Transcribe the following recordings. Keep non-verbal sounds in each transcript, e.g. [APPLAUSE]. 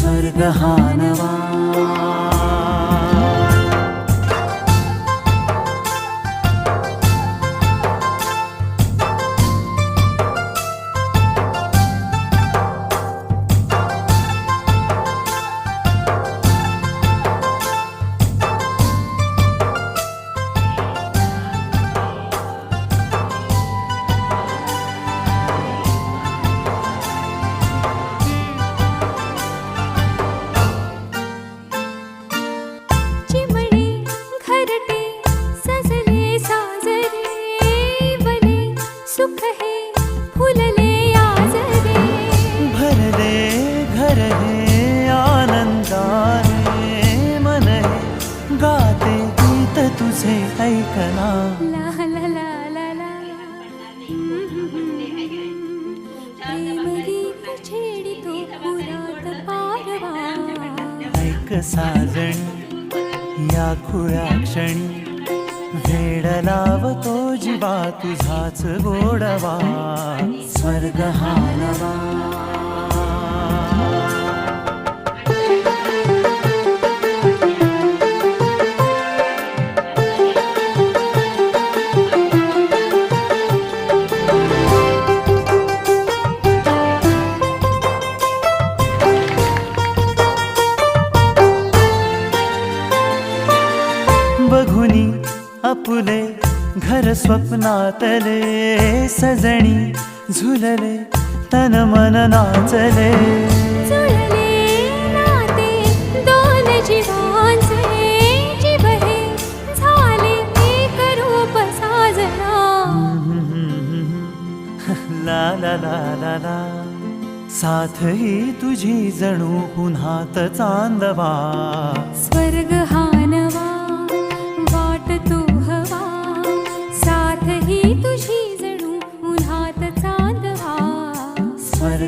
स्वर्ग हा नवा तुझे ऐकना ऐक साजण या खुळ्या क्षणी वेड लावतो जीवा तुझाच गोडवा। स्वर्ग हा अपुले घर स्वप्नातले सजणी झुलले तन मन नाचले. [LAUGHS] ला ला ला ला ला. साथ ही तुझी जणू पुन्हात चांदवा. स्वर्ग हा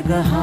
स्वर्ग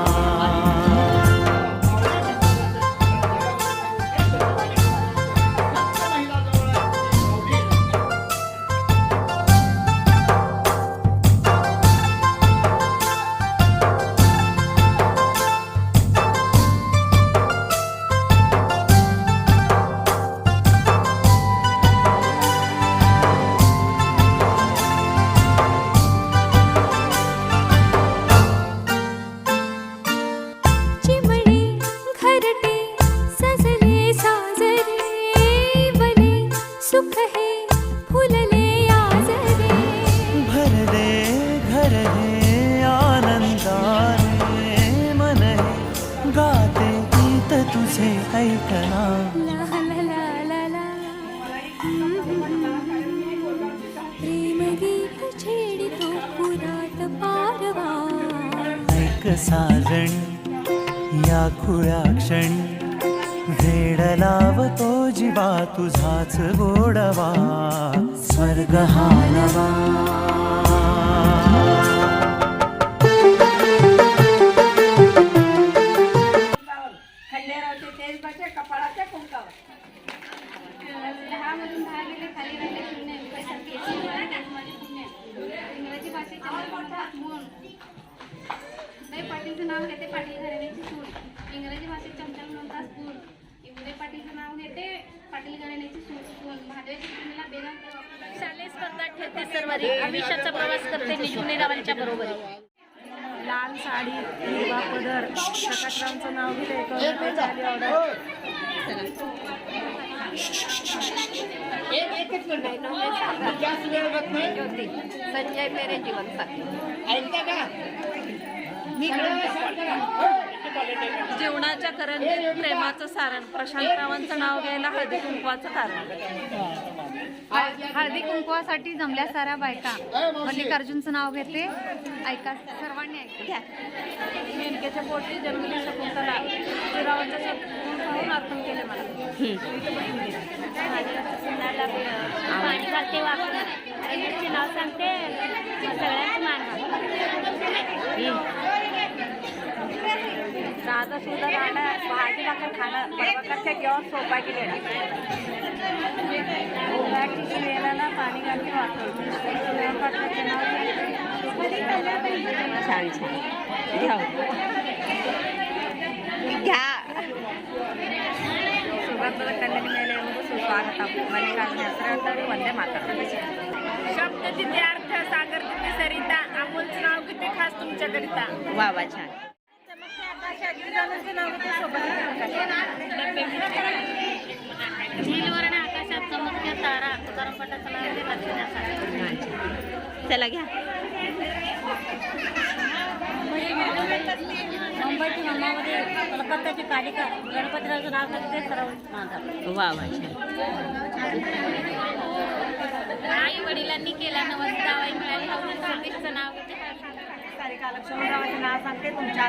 पारवा. ऐक साजण या खुळ्या क्षणी वेड लावतो जीवा तुझाच गोडवा. स्वर्ग हा नवा घरामधून बाहेर गेले खाली राहिले शून्य इंग्रजी भाषेचे म्हणतात मूल उदय पाटीलचं नाव घेते पाटील घराण्याची सून. इंग्रजी भाषेत चमचम म्हणतात स्कूल उदय पाटीलचं नाव घेते पाटील घराण्याची सून. सून. महादेवाची सूनला बेगम शालेय स्पर्धा ठेवते सर्वारी आयुष्याचा प्रवास करते निशुने रावांच्या बरोबर. लाल साडी हिरवा पदर. प्रकाशरावचं नाव घेते. ऑर्डर संजय मेरे जीवन जीवनाच्या जेवणाच्या करंजीत प्रेमाचं सारण. प्रशांतरावांचं नाव घ्यायला हळदी कुंकवाचं कारण. हळदी कुंकवासाठी जमल्या साऱ्या बायका. मल्लिकार्जुनचं नाव घेते. ऐका सर्वांनी ऐका. मेनकेच्या पोटी जन्मली शकुंतला. श्रीरावांच्या शब्द पाहून अर्पण केले मला. पाणी घालते वाकते नाव सांगते सगळ्यांची मान साधं सुद्धा राहणं भाजीला का खाणं प्रकारच्या सोपा केलेला पाणी वापरतो छान छान. घ्या हो. आपण. शब्द तिथे अर्थ सागर किती सरिता अमोलचं नाव किती खास तुमच्याकरिता वा वा छान. आकाशात तारा चला घ्या. मुंबईची मम्मामध्ये कलकत्त्याची कालिका गणपतीरावचं नाव ते सर्व वा वा छान. आई वडिलांनी केला नमस्कार आई मिळाली सतीशचं नाव घेते सारिका लक्ष्मणरावांचं नाव सांगते तुमच्या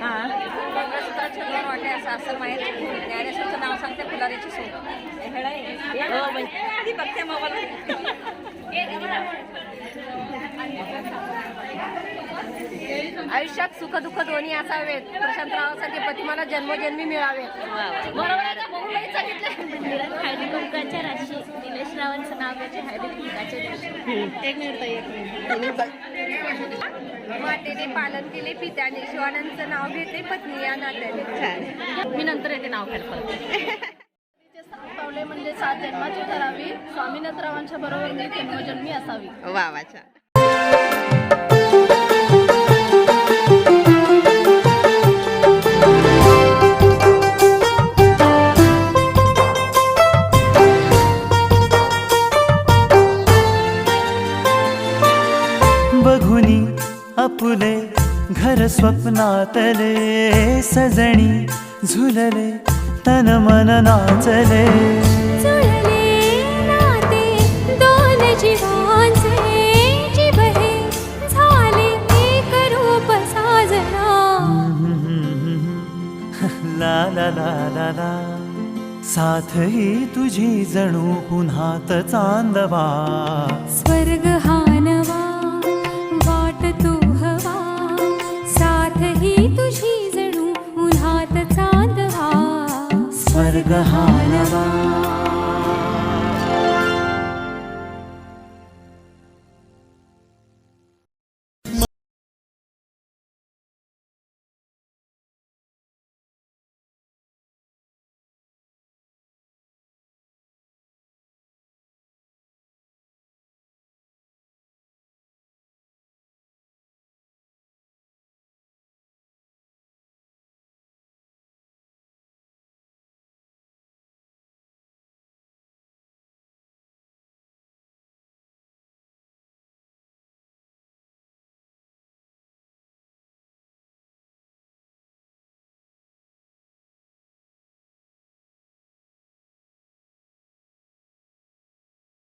हां. मंगळसूत्राचे दोन वाटे असं असं माहीत ज्ञानेश्वरचं नाव सांगते फुलारीची सूट हो म्हणजे आधी बघते मोबाईल आयुष्यात सुख दुःख दोन्ही असावेत. प्रशांतरावासाठी पती मला जन्मजन्मी मिळावेत. बरोबर सांगितलं राशी रावांचं नाव कुंकाच्या दिवशी. एक मिनिट पालन केले पित्याने शिवानंदचं नाव घेते पत्नी या नात्याने. मी नंतर येते नाव घ्यायला पावले म्हणजे सात जन्माची ठरावी. स्वामीनाथरावांच्या बरोबर मी जन्मजन्मी असावी. वा वा छान. स्वप्नातले सजणी झुलले तन मन नाचले. [LAUGHS] ला ला ला ला ला. साथ ही तुझी जणू पुन्हात चांदवा. स्वर्ग